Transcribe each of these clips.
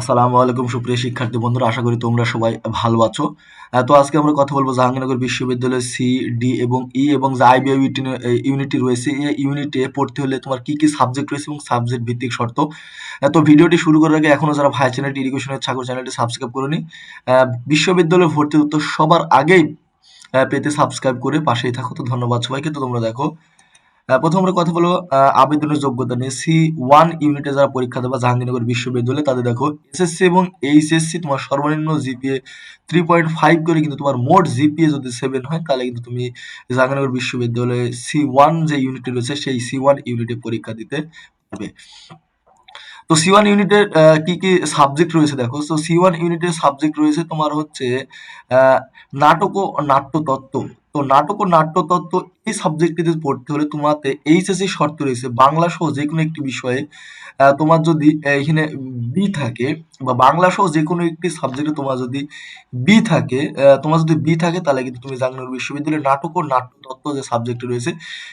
আসসালামু আলাইকুম সুপ্রিয় শিক্ষার্থী বন্ধুরা, আশা করি তোমরা সবাই ভালো আছো। তো আজকে আমরা কথা বলব জাহাঙ্গীরনগর বিশ্ববিদ্যালয়ের সি ডি এবং ই এবং যে আইবিআই ইউনিটি রয়েছে, এই ইউনিটে পড়তে হলে তোমার কি কি সাবজেক্ট রয়েছে এবং সাবজেক্ট ভিত্তিক শর্ত। তো ভিডিওটি শুরু করার আগে এখনও যারা ভাই চ্যানেলটি ইরিগেশনের ছাগল চ্যানেলটি সাবস্ক্রাইব করেনি বিশ্ববিদ্যালয়ে ভর্তি উত্তর সবার আগেই পেতে সাবস্ক্রাইব করে পাশেই থাকো। তো ধন্যবাদ সবাইকে। তো তোমরা দেখো প্রথম আমরা কথা বলব আবেদনের যোগ্যতা নিয়ে। সি ওয়ান ইউনিটে যারা পরীক্ষা দেবে জাহাঙ্গীরনগর বিশ্ববিদ্যালয়ে, তাদের দেখো, এসএসসি এবং এইচএসসি তোমার সর্বনিম্ন জিপিএ থ্রি পয়েন্ট ফাইভ করে কিন্তু তোমার মোট জিপিএ যদি সেভেন হয়, তাহলে কিন্তু তুমি জাহাঙ্গীরনগর বিশ্ববিদ্যালয়ে সি ওয়ান যে ইউনিটে রয়েছে, সেই সি ওয়ান ইউনিটে পরীক্ষা দিতে পারবে। তো সি ওয়ান ইউনিটের কি কি সাবজেক্ট রয়েছে দেখো? তো সি ওয়ান ইউনিটের সাবজেক্ট রয়েছে তোমার হচ্ছে নাটক ও নাট্যতত্ত্ব। তো নাটক ও নাট্যতত্ত্ব এই সাবজেক্টটিতে পড়তে হলে তোমাতে এইচএসসি শর্ত রয়েছে। বাংলা সহ যে কোনো একটি বিষয়ে তোমার যদি এখানে বি থাকে বা বাংলা সহ যে কোনো একটি সাবজেক্টে তোমার যদি বি থাকে তোমার যদি বি থাকে তাহলে কিন্তু তুমি জাহাঙ্গীরনগর বিশ্ববিদ্যালয়ের নাটক ও নাট্যতত্ত্ব যে সাবজেক্টটি রয়েছে,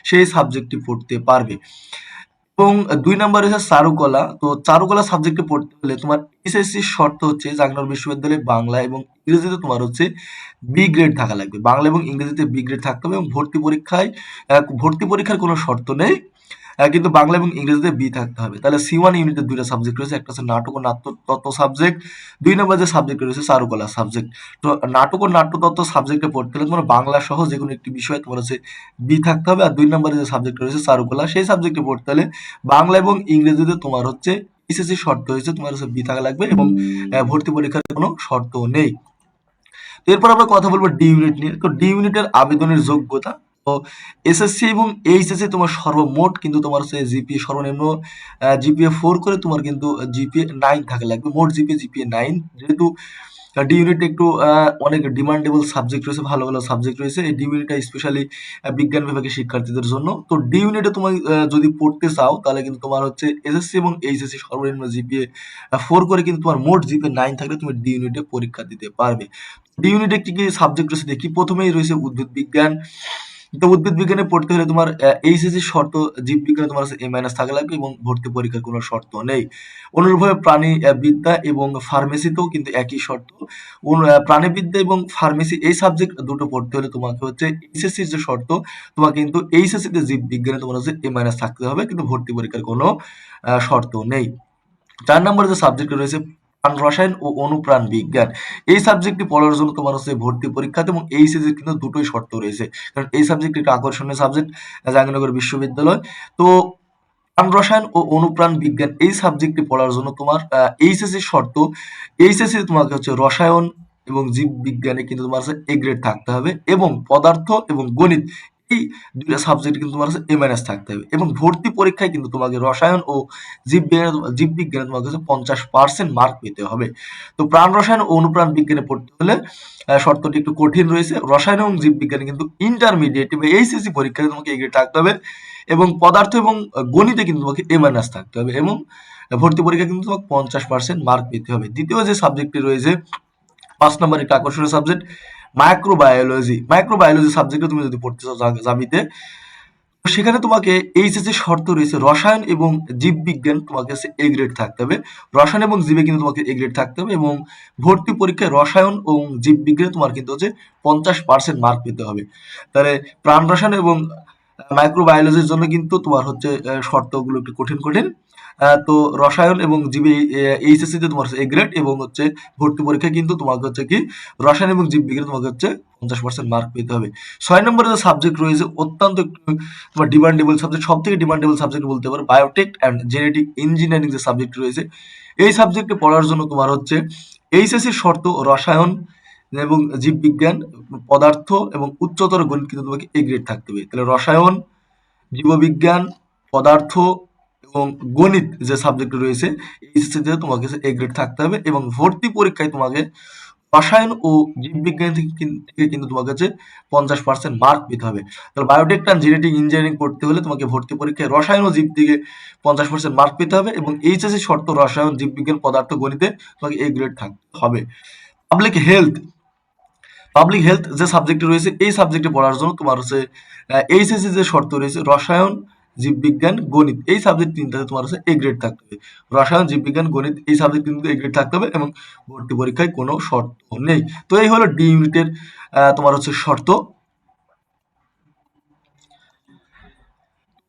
সেই সাবজেক্টটি পড়তে পারবে। এবং দুই নম্বর হচ্ছে চারুকলা। তো চারুকলা সাবজেক্টে পড়তে হলে তোমার এসএসসি শর্ত হচ্ছে জাহাঙ্গীরনগর বিশ্ববিদ্যালয়ে বাংলা এবং ইংরেজিতে তোমার হচ্ছে বি গ্রেড থাকা লাগবে। বাংলা এবং ইংরেজিতে বি গ্রেড থাকতে হবে এবং ভর্তি পরীক্ষায় ভর্তি পরীক্ষার কোনো শর্ত নেই। কিন্তু বাংলা এবং ইংরেজিতে বি থাকতে হবে। তাহলে সি ওয়ান ইউনিটের দুইটা সাবজেক্ট রয়েছে। একটা হচ্ছে নাটক ও নাট্যতত্ত্ব সাবজেক্ট দুই নম্বর যে সাবজেক্ট রয়েছে চারুকলা সাবজেক্ট তো নাটক ও নাট্যতত্ত্ব সাবজেক্টে পড়তে হলে তোমার বাংলা সহ যে কোনো একটি বিষয় তোমার হচ্ছে বি থাকতে হবে। আর দুই নম্বরে যে সাবজেক্ট রয়েছে চারুকলা সেই সাবজেক্টে পড়তে হলে বাংলা এবং ইংরেজিতে তোমার হচ্ছে এসএসসি শর্ত হয়েছে তোমার হচ্ছে বি থাকা লাগবে এবং ভর্তি পরীক্ষার কোনো শর্ত নেই। এরপর আমরা কথা বলব ডি ইউনিট নিয়ে। তো ডি ইউনিটের আবেদনের যোগ্যতা তো এসএসসি এবং এইচএসসি তোমার সর্বমোট কিন্তু তোমার হচ্ছে জিপিএ সর্বনিম্ন জিপিএ ফোর করে তোমার কিন্তু জিপিএ নাইন থাকা, লাগবে। মোট জিপিএ জিপিএ নাইন যেহেতু ডি ইউনিট একটু অনেক ডিমান্ডেবল সাবজেক্ট রয়েছে, ভালো ভালো সাবজেক্ট রয়েছে, এই ডি ইউনিটটা স্পেশালি বিজ্ঞান বিভাগের শিক্ষার্থীদের জন্য। তো ডি ইউনিটে তোমার যদি পড়তে চাও, তাহলে কিন্তু তোমার হচ্ছে এসএসসি এবং এইচএসসি সর্বনিম্ন জিপিএ ফোর করে কিন্তু তোমার মোট জিপিএ নাইন থাকলে তুমি ডি ইউনিটে পরীক্ষা দিতে পারবে। ডি ইউনিটে কি কি সাবজেক্ট রয়েছে দেখি। প্রথমেই রয়েছে উদ্ভিদ বিজ্ঞান। তো উদ্ভিদ বিজ্ঞানে পড়তে হলে তোমার এইচএসসি শর্ত জীববিজ্ঞানে তোমার এ মাইনাস থাকা লাগবে এবং ভর্তি পরীক্ষার কোনো শর্ত নেই। অনুরূপভাবে প্রাণী বিদ্যা এবং ফার্মেসিতেও কিন্তু একই শর্ত। প্রাণীবিদ্যা এবং ফার্মেসি এই সাবজেক্ট দুটো পড়তে হলে তোমাকে হচ্ছে এইচএসসির যে শর্ত, তোমাকে কিন্তু এইচএসসি তে জীববিজ্ঞানে তোমার হচ্ছে এ মাইনাস থাকতে হবে, কিন্তু ভর্তি পরীক্ষার কোনো শর্ত নেই। চার নম্বরে যে সাবজেক্ট রয়েছে রসায়ন ও অনুপ্রাণ বিজ্ঞান। এই সাবজেক্টটি পড়ার জন্য তোমার হচ্ছে ভর্তি পরীক্ষাতে এবং এই সিজির কিন্তু দুটোই শর্ত রয়েছে। কারণ এই সাবজেক্ট একটা আকর্ষণীয় সাবজেক্ট জাহাঙ্গীরনগর বিশ্ববিদ্যালয়। তো প্রাণ রসায়ন ও অনুপ্রাণ বিজ্ঞান, এই সাবজেক্টটি পড়ার জন্য তোমার এইচএসসি শর্ত। এইচএসসি তোমাকে হচ্ছে রসায়ন এবং জীব বিজ্ঞানে কিন্তু তোমার হচ্ছে এ গ্রেড থাকতে হবে এবং পদার্থ এবং গণিত এই দুইটা সাবজেক্ট কিন্তু তোমার হচ্ছে এ মাইনাস থাকতে হবে। এবং ভর্তি পরীক্ষায় কিন্তু তোমাকে রসায়ন ও জীব বিজ্ঞানে জীব বিজ্ঞানে তোমাকে হচ্ছে পঞ্চাশ পার্সেন্ট মার্ক পেতে হবে। তো প্রাণ রসায়ন ও অনুপ্রাণ বিজ্ঞানে পড়তে হলে শর্তটি একটু কঠিন রয়েছে। রসায়ন এবং জীব বিজ্ঞানে কিন্তু ইন্টারমিডিয়েট বা এইচএসসি পরীক্ষায় তোমাকে এ গ্রেড থাকতে হবে এবং পদার্থ এবং গণিতে কিন্তু তোমাকে এ মাইনাস থাকতে হবে এবং ভর্তি পরীক্ষা কিন্তু তোমাকে পঞ্চাশ পার্সেন্ট মার্ক পেতে হবে। দ্বিতীয় যে সাবজেক্টটি রয়েছে, পাঁচ নম্বর একটা আকর্ষণীয় সাবজেক্ট মাইক্রোবায়োলজি মাইক্রোবায়োলজি সাবজেক্টে তুমি যদি পড়তে চাও জাবিতে সেখানে তোমাকে এইচএসসি শর্ত রয়েছে রসায়ন এবং জীববিজ্ঞান তোমাকে হচ্ছে এ গ্রেড থাকতে হবে। রসায়ন এবং জীবে কিন্তু তোমাকে এ গ্রেড থাকতে হবে এবং ভর্তি পরীক্ষায় রসায়ন এবং জীববিজ্ঞানে তোমার কিন্তু হচ্ছে পঞ্চাশ পার্সেন্ট মার্ক পেতে হবে। তাহলে প্রাণ রসায়ন এবং মাইক্রোবায়োলজির জন্য কিন্তু তোমার হচ্ছে শর্তগুলো একটু কঠিন কঠিন তো রসায়ন এবং জীবে এইচএসসি তে তোমার এ গ্রেড এবং হচ্ছে ভর্তি পরীক্ষায় কিন্তু তোমাকে হচ্ছে কি রসায়ন এবং জীববিজ্ঞানে তোমাকে হচ্ছে পঞ্চাশ পার্সেন্ট মার্ক পেতে হবে। ছয় নম্বরে যে সাবজেক্ট রয়েছে, অত্যন্ত তোমার ডিমান্ডেবল সাবজেক্ট সব থেকে ডিমান্ডেবল সাবজেক্ট বলতে পারো বায়োটেক অ্যান্ড জেনেটিক ইঞ্জিনিয়ারিং যে সাবজেক্ট রয়েছে, এই সাবজেক্টে পড়ার জন্য তোমার হচ্ছে এইচএসসি শর্ত রসায়ন এবং জীববিজ্ঞান পদার্থ এবং উচ্চতর গণিত কিন্তু তোমাকে এ গ্রেড থাকতে হবে। তাহলে রসায়ন জীববিজ্ঞান পদার্থ এবং গণিত যে সাবজেক্ট রয়েছে এইচএসসিতে তোমাকে এ গ্রেড থাকতে হবে এবং ভর্তি পরীক্ষায় তোমাকে রসায়ন ও জীববিজ্ঞান থেকে কিন্তু তোমার কাছে পঞ্চাশ পার্সেন্ট মার্ক পেতে হবে। তাহলে বায়োটেক অ্যান্ড জেনেটিক ইঞ্জিনিয়ারিং পড়তে হলে তোমাকে ভর্তি পরীক্ষায় রসায়ন ও জীব থেকে পঞ্চাশ পার্সেন্ট মার্ক পেতে হবে এবং এইচএসসি শর্ত রসায়ন, জীববিজ্ঞান, পদার্থ, গণিতে তোমাকে এ গ্রেড থাকতে হবে। পাবলিক হেলথ পাবলিক হেলথ যে সাবজেক্টে রয়েছে, এই সাবজেক্টে পড়ার জন্য তোমার হচ্ছে এইচএসসি যে শর্ত রয়েছে, রসায়ন জীববিজ্ঞান, গণিত, এই সাবজেক্ট তিনটাতে তোমার হচ্ছে এ গ্রেড থাকতে হবে। রসায়ন, জীববিজ্ঞান, গণিত, এই সাবজেক্ট কিন্তু এ গ্রেড থাকতে হবে এবং ভর্তি পরীক্ষায় কোনো শর্ত নেই। তো এই হলো ডি ইউনিটের তোমার হচ্ছে শর্ত।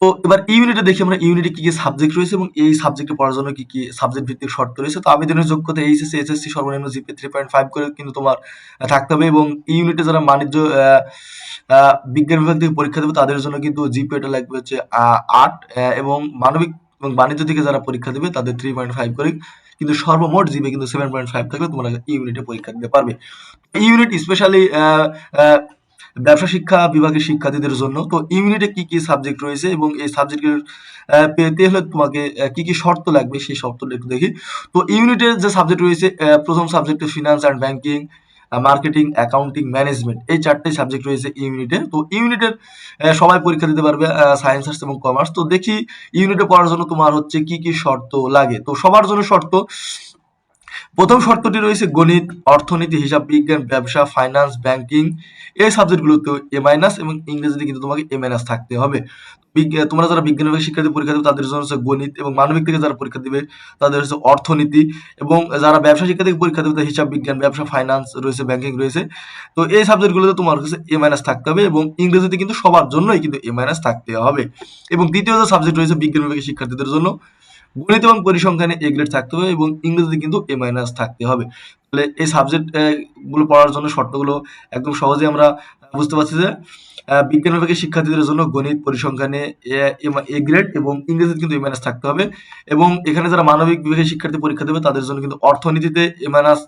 তো এবার ইউনিটে দেখি আমরা ইউনিটে কি কি সাবজেক্ট রয়েছে এবং এই সাবজেক্টে পড়ার জন্য কি কি সাবজেক্ট ভিত্তিক শর্ত রয়েছে। তো আবেদনের যোগ্যতা এইচএসসি এসএসসি সর্বনিম্ন জিপি থ্রি পয়েন্ট ফাইভ করে কিন্তু তোমার থাকতে হবে এবং ইউনিটে যারা বাণিজ্য বিজ্ঞান বিভাগ থেকে পরীক্ষা দেবে তাদের জন্য কিন্তু জিপিএটা লাগবে হচ্ছে আট এবং মানবিক এবং বাণিজ্য থেকে যারা পরীক্ষা দেবে তাদের থ্রি পয়েন্ট ফাইভ করে। কিন্তু সর্বমোট জিপি কিন্তু সেভেন পয়েন্ট ফাইভ থাকলে তোমরা ইউনিটে পরীক্ষা দিতে পারবে। ইউনিট স্পেশালি ব্যবসা শিক্ষা বিভাগের শিক্ষার্থীদের জন্য। তো ইউনিটে কি কি সাবজেক্ট রয়েছে এবং এই সাবজেক্টের পেতে হলে তোমাকে কি কি শর্ত লাগবে সেই শর্তটা একটু দেখি। তো ইউনিটের যে সাবজেক্ট রয়েছে প্রথম সাবজেক্টে finance and banking marketing accounting management এই চারটে সাবজেক্ট রয়েছে ইউনিটে। তো ইউনিটের সবাই পরীক্ষা দিতে পারবে সায়েন্স আর্টস এবং কমার্স তো দেখি ইউনিটে পড়ার জন্য তোমার হচ্ছে কি কি শর্ত লাগে। তো সবার জন্য শর্ত প্রথম শর্তটি রয়েছে গণিত, অর্থনীতি, হিসাব বিজ্ঞান, ব্যবসা ফাইন্যান্স ব্যাংকিং এই সাবজেক্টগুলোতে এ মাইনাস এবং ইংরেজিতে কিন্তু তোমাকে এ মাইনাস থাকতে হবে। তোমরা যারা বিজ্ঞান বিভাগের শিক্ষার্থী পরীক্ষা দেবে, তাদের জন্য হচ্ছে গণিত এবং মানবিক থেকে যারা পরীক্ষা দিবে, তাদের হচ্ছে অর্থনীতি এবং যারা ব্যবসা শিক্ষা থেকে পরীক্ষা দেবে, তাদের হিসাব বিজ্ঞান, ব্যবসা ফাইন্যান্স রয়েছে ব্যাংকিং রয়েছে। তো এই সাবজেক্টগুলোতে তোমার কাছে এ মাইনাস থাকতে হবে এবং ইংরেজিতে কিন্তু সবার জন্যই কিন্তু এ মাইনাস থাকতে হবে। এবং দ্বিতীয় যে সাবজেক্ট রয়েছে বিজ্ঞান বিভাগের শিক্ষার্থীদের জন্য। গণিত এবং পরিসংখ্যানে এ গ্রেড থাকতে হবে এবং ইংরেজিতে কিন্তু এ মাইনাস থাকতে হবে। তাহলে এই সাবজেক্টগুলো পড়ার জন্য শর্তগুলো একদম সহজে আমরা বুঝতে পারছি যে বিজ্ঞান বিভাগের শিক্ষার্থীদের জন্য গণিত পরিসংখ্যানে এ গ্রেড এবং ইংরেজিতে কিন্তু এ মাইনাস থাকতে হবে এবং এখানে যারা মানবিক বিভাগের শিক্ষার্থী পরীক্ষা দেবে তাদের জন্য কিন্তু অর্থনীতিতে এ মাইনাস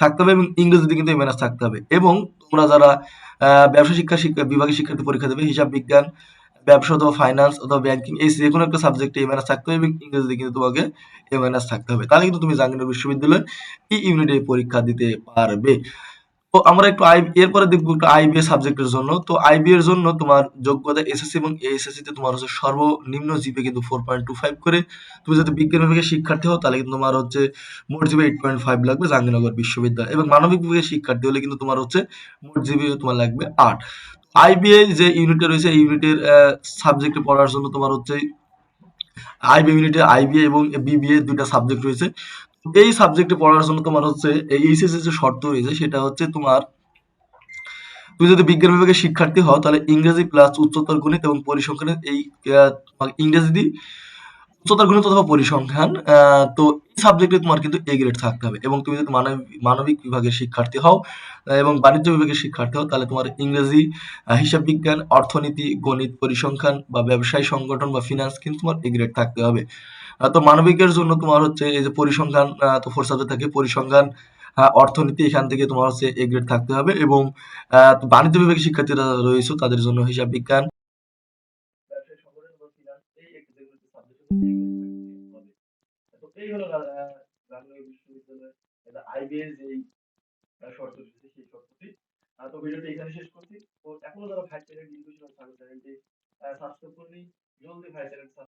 থাকতে হবে এবং ইংরেজিতে কিন্তু এ মাইনাস থাকতে হবে এবং তোমরা যারা ব্যবসা শিক্ষা, বিভাগের শিক্ষার্থী পরীক্ষা দেবে হিসাব বিজ্ঞান ব্যবসা অথবা ফাইন্যান্স অথবা ব্যাংকিং এই যে কোনো একটা সাবজেক্টে এ মাইনাস থাকতে হবে ইংরেজিতে কিন্তু তোমাকে এ মাইনাস থাকতে হবে। তাহলে কিন্তু তুমি জাহাঙ্গীরনগর বিশ্ববিদ্যালয়ে এই ইউনিটে পরীক্ষা দিতে পারবে? তো আমরা একটু আই এরপরে দেখব একটু আইবি সাবজেক্টের জন্য। তো আইবি এর জন্য তোমার যোগ্যতা এসএসসি এবং এএসএসসি তে তোমার হচ্ছে সর্বনিম্ন জিপে কিন্তু ফোর পয়েন্ট টু ফাইভ করে। তুমি যদি বিজ্ঞান বিভাগের শিক্ষার্থী হও, তাহলে কিন্তু তোমার হচ্ছে মোট জিপি এইট পয়েন্ট ফাইভ লাগবে জাহাঙ্গীরনগর বিশ্ববিদ্যালয়। এবং মানবিক বিভাগের শিক্ষার্থী হলে কিন্তু তোমার হচ্ছে মোট জিপি তোমার লাগবে আট। আইবিএ যে ইউনিটে রয়েছে ইউনিটের সাবজেক্টে পড়ার জন্য তোমার হচ্ছে আইবি ইউনিটে আইবিএ এবং বিবিএ দুইটা সাবজেক্ট রয়েছে। এই সাবজেক্টে পড়ার জন্য তোমার হচ্ছে এইচএসএস যে শর্ত রয়েছে, সেটা হচ্ছে তোমার, তুমি যদি বিজ্ঞান বিভাগের শিক্ষার্থী হও, তাহলে ইংরেজি প্লাস উচ্চতর গণিত এবং পরিসংখ্যানের এই ইংরেজি উচ্চতর গণিত অথবা পরিসংখ্যান তো এই সাবজেক্টে তোমার কিন্তু এ গ্রেড থাকতে হবে এবং তুমি যদি মানবিক বিভাগের শিক্ষার্থী হও এবং বাণিজ্য বিভাগের শিক্ষার্থী হও, তাহলে তোমার ইংরেজি হিসাব বিজ্ঞান, অর্থনীতি, গণিত, পরিসংখ্যান বা ব্যবসায় সংগঠন বা ফিনান্স কিন্তু তোমার এ গ্রেড থাকতে হবে। তো মানবিকের জন্য তোমার হচ্ছে এই যে পরিসংখ্যান তো ফোর সাবজেক্ট থাকে, পরিসংখ্যান অর্থনীতি, এখান থেকে তোমার হচ্ছে এ গ্রেড থাকতে হবে এবং বাণিজ্য বিভাগের শিক্ষার্থীরা রয়েছে তাদের জন্য হিসাব বিজ্ঞান ব্যবসায় সংগঠন বা finance এই একটি তো এই হলো আহ, জাহাঙ্গীরনগর বিশ্ববিদ্যালয়ের এটা আইবিএস যেই শর্ত তো ভিডিওটি এখানে শেষ করছি তো এখনও যারা ভাই চ্যানেল সার্ভিস চ্যানেলটি সাবস্ক্রাইব করেনি জলদি ভাই চ্যানেল